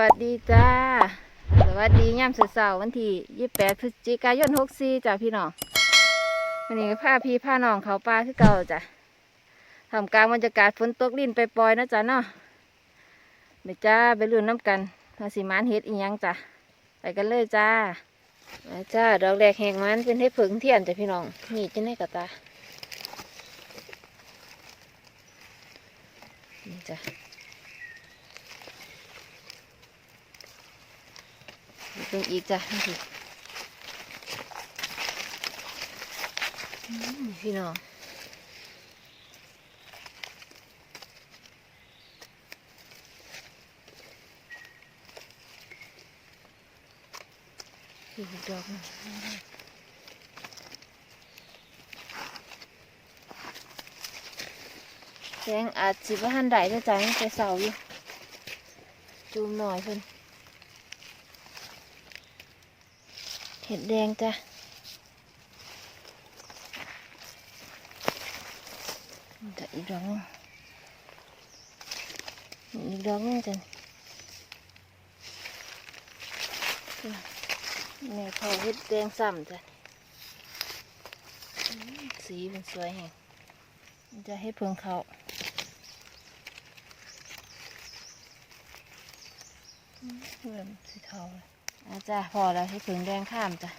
วัสดีจ้า สวัสดีย่ำเสาร์วันที่ยี่แปดพฤศจิกายนหกสี่จ้าพี่น้องวันนี้ก็พาพี่พาน้องเขาปลาคือเก่าจ้ะทำกลางบรรยากาศฝนตกลิ่นไปปล่อยนะจ๊ะเนาะไปจ้าไปรุ่นน้ำกันทาสีมานเฮ็ดอีหยังจ้ะไปกันเลยจ้าจ้าดอกแรกแหงมันเป็นให้ผึ่งเทียนจ้ะพี่น้องนี่จะได้กับตานี่จ้ะ เป็นอีกจ้ะนี่พี่น้องอีกดอกนึงแสงอาจสิบว่าหันได้ด้วยจ้ะยังไปเสาอยู่ จูมหน่อยเพิ่น เห็ดแดงจ้ะแต่อีกดอกหนึงอีกดอกนึงจ้ะแม่เขาเห็ดแดงซ้ำจ้ะสีมันสวยแฮงจะให้เพิงเขาเริ่มสีเทาเลย อาจ้ะพอแล้วให้ถึงแดงข้ามจ้ะ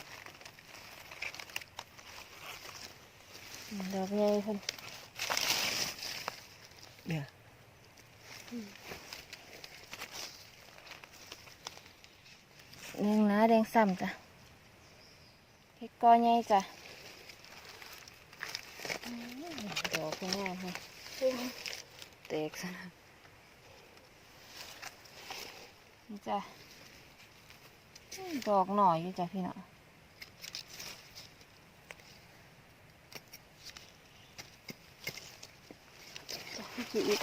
ดอกใหญ่เพิ่นเนี่ยแดงหนาแดงซ้ำจ้ะเฮ็ดกอใหญ่จ้ะอืมดอกเป็นงามเลยแตกซะนะนี่จ้ะอืม ดอกหน่อยอยู่จ้ะพี่น้องจ้ะพี่อีก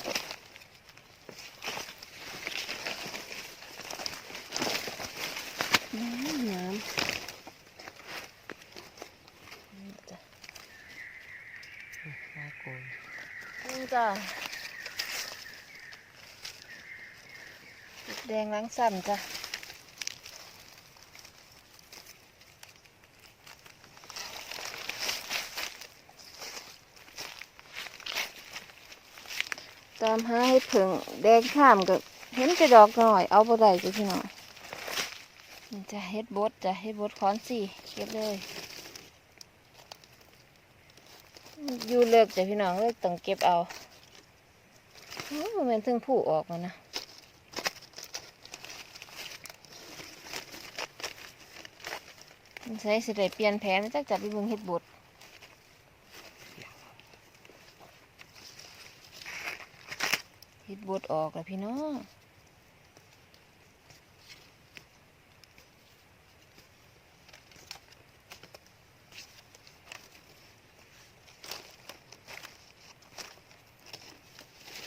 น้ำน้ำนี่จ้ะมาโกนนี่จ้ะแดงล้างซ้ำจ้ะ ตามหาให้ผึ่งแดงข้ามกับเห็นจะดอกหน่อย เอาไปได้จ้ะพี่หน่อยจะเฮ็ดบดจะเฮ็ดบดค้อนสี่เก็บเลย อยู่เลิกจ้ะพี่น้องเลิกต้องเก็บเอาโอ้มันเป็นถึงผู้ออกมานะใช้สิได้เปลี่ยนแผนจักจับไปเบิ่งเฮ็ดบดเฮ็ด บดออกแล้วพี่น้อง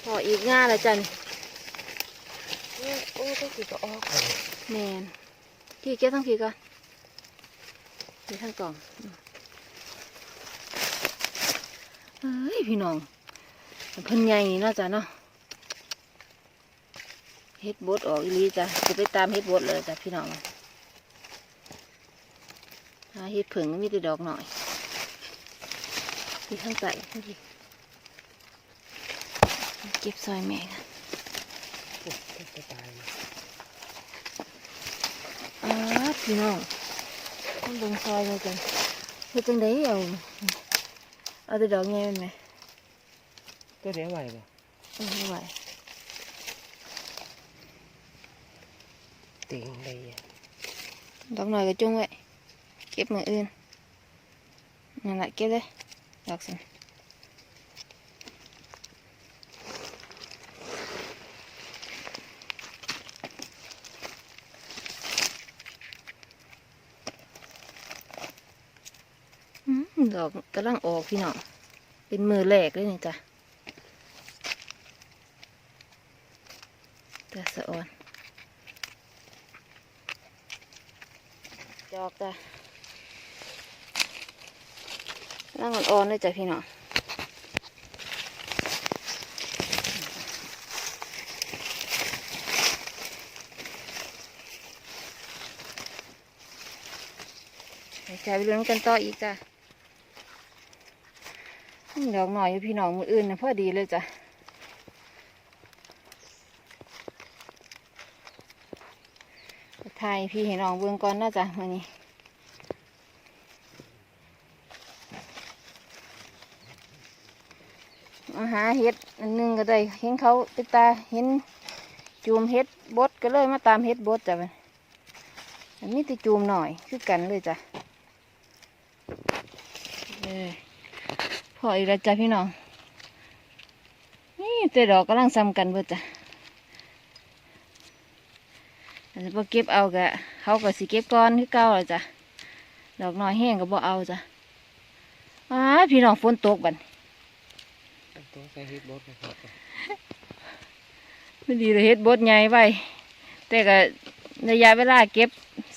พออีกง่าแล้วจันโอ้โอ้ก็คือก็ออกแมนพี่เก็บทั้งพี่ก่อนเก็บทั้งกล่องเฮ้ยพี่น้องมันเพิ่นใหญ่นี่เนาะจ้ะเนาะ เฮ็ดบดออกอีหลีจ้ะจะไปตามเฮ็ดบดเลยจ้ะพี่น้องหาเฮ็ดผึ่งมีแต่ดอกหน่อยพี่ทั้งใส่ทั้งพี่เก็บซอยแม่กันโอ้ก็ตายอ้าพี่น้องมันเบิ่งซอยเลยกันเฮ็ดจังไดเอาเอาแต่ดอกใหญ่มันไหมตัวเดียวไหวบ่เออไม่ไหว ติงได้อะดอกหน่อยก็จุ้งไว้เก็บมืออื่นนั่นแหละเก็บเลยดอกสิอืมดอกกำลังออกพี่น้องเป็นมือแรกเลยนี่จ้ะแต่สะอ่อน จอกจ้ะ นั่งอ่อนๆเลยจ้ะพี่น้องไปจ้ะไปเรื่องกันต่ออีกจ้ะดอกหน่อยอยู่พี่น้องมืออื่นนะพอดีเลยจ้ะไทยพี่ให้น้องเบิ่งก่อนนะจ้ะวันนี้ มาหาเห็ดอันหนึงก็ได้เห็นเขาไปตาเห็นจูมเห็ดบดก็เลยมาตามเห็ดบดจ้ะมันอันนี้ติจูมหน่อยคือกันเลยจ้ะพออีกแล้วจ้ะพี่น้อง นี่แต่ดอกกำลังซ้ำกันเบิดจ้ะอันนี้พอเก็บเอากะเขาก็สิเก็บก้อนคือเก่าแล้วจ้ะ ดอกน้อยแห้งก็บ่เอาจ้ะอ้าพี่น้องฝนตกบัด ตัวใส่ฮิตบดนะครับไม่ดีเลยเฮ็ดบดใหญ่ไว้แต่ก็ระยะเวลาเก็บ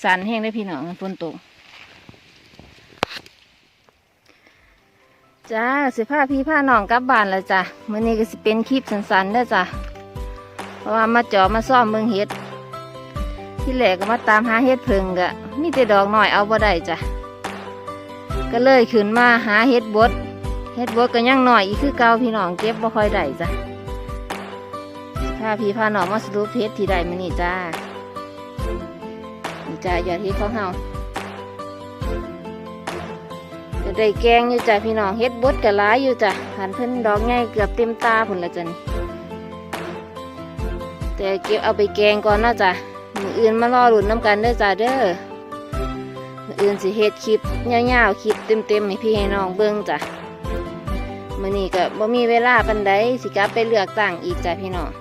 สันแห้งได้พี่น้องฝนตกจ้าสิพาพี่พาน้องกลับบ้านแล้วจ้ะมื้อนี้ก็สิเป็นคลิปสั้นๆเด้อจ้ะเพราะว่ามาจาะมาซ่อมเมืองเฮ็ด ที่แรกก็มาตามหาเฮ็ดเพิงกะมีแต่ดอกหน้อยเอาบ่ได้จ้ะก็เลยขึ้นมาหาเฮ็ดบด ฮ็ดบดก็ยังหน้อยอีกคือเก่าพี่น้องเก็บบ่ค่อยได้จ้ะพาพี่พาน้องมาสรุปเพชรที่ใดมานี่จ้านี่จ้ายอดที่เของเฮาก็ได้แกงอยู่จ้าพี่น้องเฮ็ดบดกะหลายอยู่จ้ะหันเพิ่นดอกใหญ่เกือบเต็มตาพุ่นละจ้ะนี่แต่เก็บเอาไปแกงก่อนนาะจ้ะมืออื่นมารอหลุนน้ำกันเด้อจ้าเด้อออื่นสิเฮ็ดคลิปยาวๆคลิปเต็มๆให้พี่ให้น้องเบิ่งจ้ะ มื้อนี้ก็บ่มีเวลาปานใดสิกลับไปเลือกตั้งอีกจ้ะพี่น้อง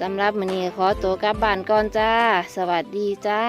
สำหรับมื้อนี้ขอตัวกลับบ้านก่อนจ้า สวัสดีจ้า